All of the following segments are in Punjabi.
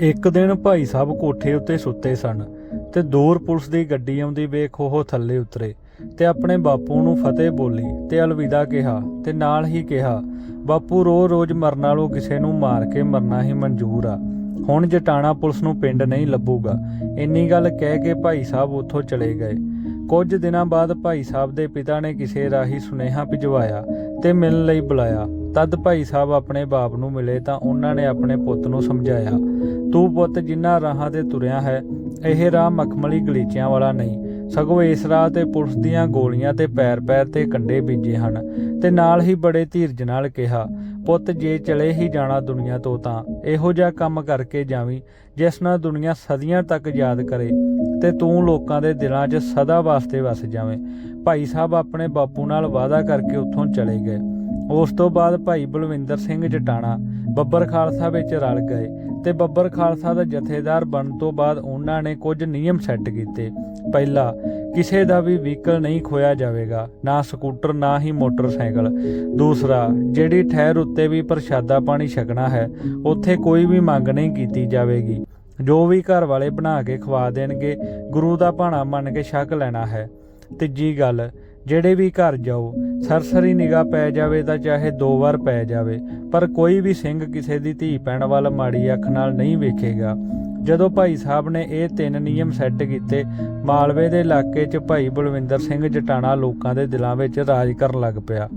ਇੱਕ ਦਿਨ ਭਾਈ ਸਾਹਿਬ ਕੋਠੇ ਉੱਤੇ ਸੁੱਤੇ ਸਨ ਤੇ ਦੂਰ ਪੁਲਿਸ ਦੀ ਗੱਡੀ ਆਉਂਦੀ ਵੇਖ ਉਹ ਥੱਲੇ ਉਤਰੇ ਤੇ ਆਪਣੇ ਬਾਪੂ ਨੂੰ ਫਤਿਹ ਬੋਲੀ ਤੇ ਅਲਵਿਦਾ ਕਿਹਾ ਤੇ ਨਾਲ ਹੀ ਕਿਹਾ, ਬਾਪੂ ਰੋ-ਰੋਜ਼ ਮਰਨ ਨਾਲੋਂ ਕਿਸੇ ਨੂੰ ਮਾਰ ਕੇ ਮਰਨਾ ਹੀ ਮਨਜ਼ੂਰ ਆ। ਹੁਣ ਜਟਾਣਾ ਪੁਲਿਸ ਨੂੰ ਪਿੰਡ ਨਹੀਂ ਲੱਭੂਗਾ। ਇੰਨੀ ਗੱਲ ਕਹਿ ਕੇ ਭਾਈ ਸਾਹਿਬ ਉੱਥੋਂ ਚਲੇ ਗਏ। ਕੁਝ ਦਿਨਾਂ ਬਾਅਦ ਭਾਈ ਸਾਹਿਬ ਦੇ ਪਿਤਾ ਨੇ ਕਿਸੇ ਰਾਹੀ ਸੁਨੇਹਾ ਭਿਜਵਾਇਆ ਤੇ ਮਿਲਣ ਲਈ ਬੁਲਾਇਆ। ਤਦ ਭਾਈ ਸਾਹਿਬ ਆਪਣੇ ਬਾਪ ਨੂੰ ਮਿਲੇ ਤਾਂ ਉਹਨਾਂ ਨੇ ਆਪਣੇ ਪੁੱਤ ਨੂੰ ਸਮਝਾਇਆ, ਤੂੰ ਪੁੱਤ ਜਿੰਨਾ ਰਾਹਾਂ ਤੇ ਤੁਰਿਆ ਹੈ, ਇਹ ਰਾਹ ਮਖਮਲੀ ਗਲੀਚਿਆਂ ਵਾਲਾ ਨਹੀਂ। ਸਗੋਂ ਇਸ ਰਾਹ ਤੇ ਪੁਲਿਸ ਦੀਆਂ ਗੋਲੀਆਂ ਤੇ ਪੈਰ-ਪੈਰ ਤੇ ਕੰਡੇ ਬੀਜੇ ਹਨ ਤੇ ਨਾਲ ਹੀ ਬੜੇ ਧੀਰਜ ਨਾਲ ਕਿਹਾ, ਪੁੱਤ ਜੇ ਚਲੇ ਹੀ ਜਾਣਾ ਦੁਨੀਆ ਤੋਂ ਤਾਂ ਇਹੋ ਜਿਹਾ ਕੰਮ ਕਰਕੇ ਜਾਵੀਂ ਜਿਸ ਨਾਲ ਦੁਨੀਆ ਸਦੀਆਂ ਤੱਕ ਯਾਦ ਕਰੇ ਤੇ ਤੂੰ ਲੋਕਾਂ ਦੇ ਦਿਲਾਂ 'ਚ ਸਦਾ ਵਾਸਤੇ ਵਸ ਜਾਵੇਂ। ਭਾਈ ਸਾਹਿਬ ਆਪਣੇ ਬਾਪੂ ਨਾਲ ਵਾਅਦਾ ਕਰਕੇ ਉੱਥੋਂ ਚਲੇ ਗਏ। ਉਸ ਤੋਂ ਬਾਅਦ ਭਾਈ ਬਲਵਿੰਦਰ ਸਿੰਘ ਜਟਾਣਾ ਬੱਬਰ ਖਾਲਸਾ ਵਿੱਚ ਰਲ ਗਏ ਤੇ ਬੱਬਰ ਖਾਲਸਾ ਦਾ ਜਥੇਦਾਰ ਬਣਨ ਤੋਂ ਬਾਅਦ ਉਹਨਾਂ ਨੇ ਕੁਝ ਨਿਯਮ ਸੈੱਟ ਕੀਤੇ। ਪਹਿਲਾ, ਕਿਸੇ ਦਾ ਵੀ ਵਹੀਕਲ ਨਹੀਂ ਖੋਇਆ ਜਾਵੇਗਾ, ਨਾ ਸਕੂਟਰ, ਨਾ ਹੀ ਮੋਟਰਸਾਈਕਲ। ਦੂਸਰਾ, ਜਿਹੜੀ ਠਹਿਰ ਉੱਤੇ ਵੀ ਪ੍ਰਸ਼ਾਦਾ ਪਾਣੀ ਛਕਣਾ ਹੈ, ਉੱਥੇ ਕੋਈ ਵੀ ਮੰਗ ਨਹੀਂ ਕੀਤੀ ਜਾਵੇਗੀ। ਜੋ ਵੀ ਘਰ ਵਾਲੇ ਬਣਾ ਕੇ ਖਵਾ ਦੇਣਗੇ, ਗੁਰੂ ਦਾ ਭਾਣਾ ਮੰਨ ਕੇ ਛਕ ਲੈਣਾ ਹੈ। ਤੀਜੀ ਗੱਲ ਜਿਹੜੇ ਵੀ ਘਰ ਜਾਓ, ਸਰਸਰੀ ਨਿਗਾਹ ਪੈ ਜਾਵੇ ਤਾਂ ਚਾਹੇ ਦੋ ਵਾਰ ਪੈ ਜਾਵੇ, ਪਰ ਕੋਈ ਵੀ ਸਿੰਘ ਕਿਸੇ ਦੀ ਧੀ ਪੈਣ ਵੱਲ ਮਾੜੀ ਅੱਖ ਨਾਲ ਨਹੀਂ ਵੇਖੇਗਾ। ਜਦੋਂ ਭਾਈ ਸਾਹਿਬ ਨੇ ਇਹ ਤਿੰਨ ਨਿਯਮ ਸੈੱਟ ਕੀਤੇ, ਮਾਲਵੇ ਦੇ ਇਲਾਕੇ 'ਚ ਭਾਈ ਬਲਵਿੰਦਰ ਸਿੰਘ ਜਟਾਣਾ ਲੋਕਾਂ ਦੇ ਦਿਲਾਂ ਵਿੱਚ ਰਾਜ ਕਰਨ ਲੱਗ ਪਿਆ।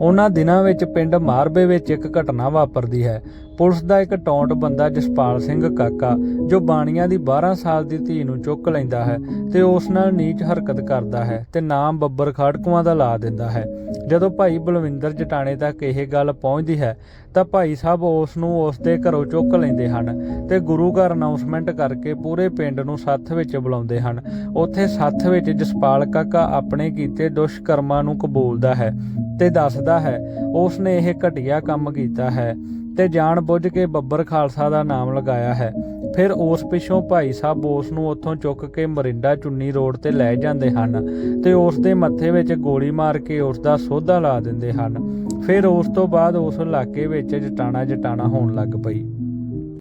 ਉਹਨਾਂ ਦਿਨਾਂ ਵਿੱਚ ਪਿੰਡ ਮਾਰਬੇ ਵਿੱਚ ਇੱਕ ਘਟਨਾ ਵਾਪਰਦੀ ਹੈ। ਪੁਲਿਸ ਦਾ ਇੱਕ ਟੌਂਟ ਬੰਦਾ ਜਸਪਾਲ ਸਿੰਘ ਕਾਕਾ, ਜੋ ਬਾਣੀਆਂ ਦੀ 12 ਸਾਲ ਦੀ ਧੀ ਨੂੰ ਚੁੱਕ ਲੈਂਦਾ ਹੈ ਤੇ ਉਸ ਨਾਲ ਨੀਚ ਹਰਕਤ ਕਰਦਾ ਹੈ ਤੇ ਨਾਮ ਬੱਬਰ ਖਾੜਕੂਆਂ ਦਾ ਲਾ ਦਿੰਦਾ ਹੈ। ਜਦੋਂ ਭਾਈ ਬਲਵਿੰਦਰ ਜਟਾਣੇ ਤੱਕ ਇਹ ਗੱਲ ਪਹੁੰਚਦੀ ਹੈ, ਤਾਂ ਭਾਈ ਸਾਹਿਬ ਉਸ ਨੂੰ ਉਸ ਦੇ ਘਰੋਂ ਚੁੱਕ ਲੈਂਦੇ ਹਨ ਤੇ ਗੁਰੂ ਘਰ ਅਨਾਉਂਸਮੈਂਟ ਕਰਕੇ ਪੂਰੇ ਪਿੰਡ ਨੂੰ ਸੱਥ ਵਿੱਚ ਬੁਲਾਉਂਦੇ ਹਨ। ਉੱਥੇ ਸੱਥ ਵਿੱਚ ਜਸਪਾਲ ਕਾਕਾ ਆਪਣੇ ਕੀਤੇ ਦੁਸ਼ਕਰਮਾਂ ਨੂੰ ਕਬੂਲਦਾ ਹੈ ਤੇ ਦੱਸਦਾ ਹੈ, ਉਸ ਨੇ ਇਹ ਘਟੀਆ ਕੰਮ ਕੀਤਾ ਹੈ। ਤੇ ਜਾਣ ਬੁੱਝ ਕੇ ਬੱਬਰ ਖਾਲਸਾ ਦਾ ਨਾਮ ਲਗਾਇਆ ਹੈ। ਫਿਰ ਉਸ ਪਿੱਛੋਂ ਭਾਈ ਸਾਹਿਬ ਉਸ ਨੂੰ ਉੱਥੋਂ ਚੁੱਕ ਕੇ ਮਰਿੰਡਾ ਚੁੰਨੀ ਰੋਡ ਤੇ ਲੈ ਜਾਂਦੇ ਹਨ ਤੇ ਉਸ ਦੇ ਮੱਥੇ ਵਿੱਚ ਗੋਲੀ ਮਾਰ ਕੇ ਉਸ ਦਾ ਸੋਧਾ ਲਾ ਦਿੰਦੇ ਹਨ। ਫਿਰ ਉਸ ਤੋਂ ਬਾਅਦ ਉਸ ਇਲਾਕੇ ਵਿੱਚ ਜਟਾਣਾ ਜਟਾਣਾ ਹੋਣ ਲੱਗ ਪਈ।